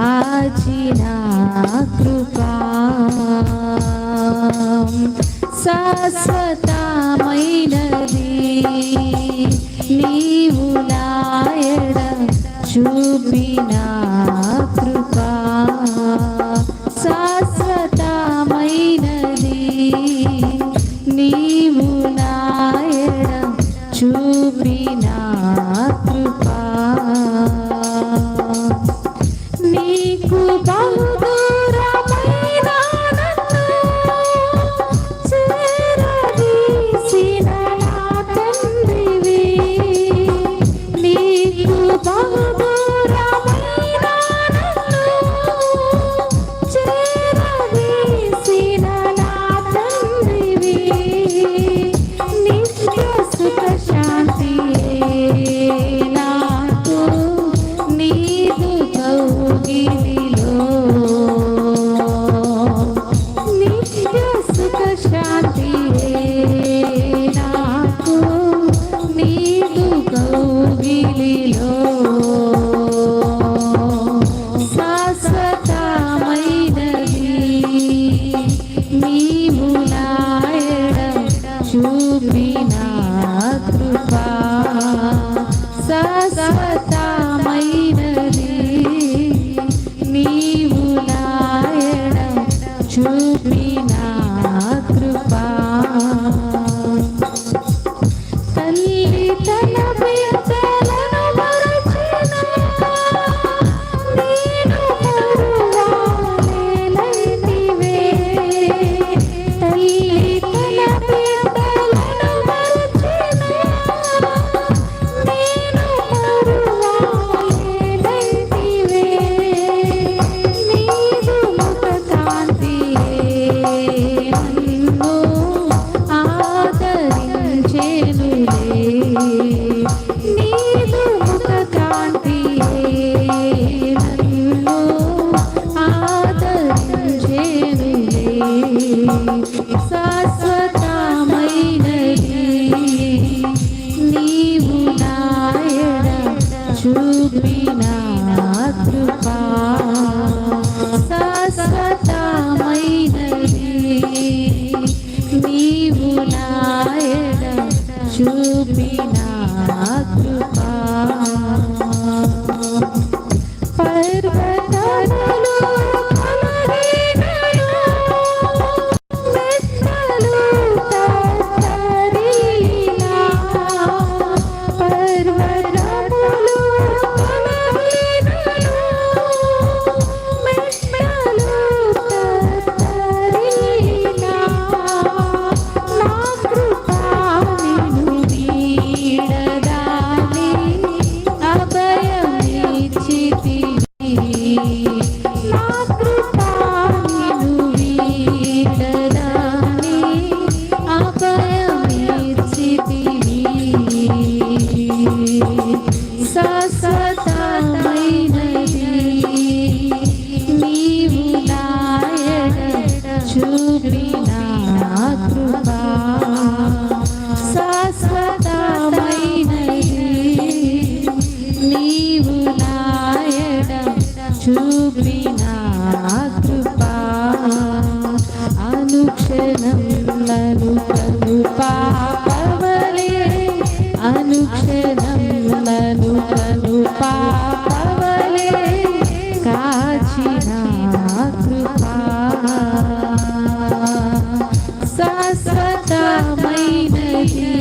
దాచిన కృపా. శాశ్వతమైనది నీవు నాయడ చూపిన కృపా. శాశ్వతమైనది শিখু বাবা शुर्विना कृपा। Yeah. చూపినా కృపా అనుక్షణం నను కృపా పవలే అనుక్షణం నను కృపా పవలే కాచినా కృపా శాశ్వతమైనది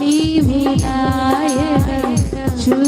నీ వినాయక చూ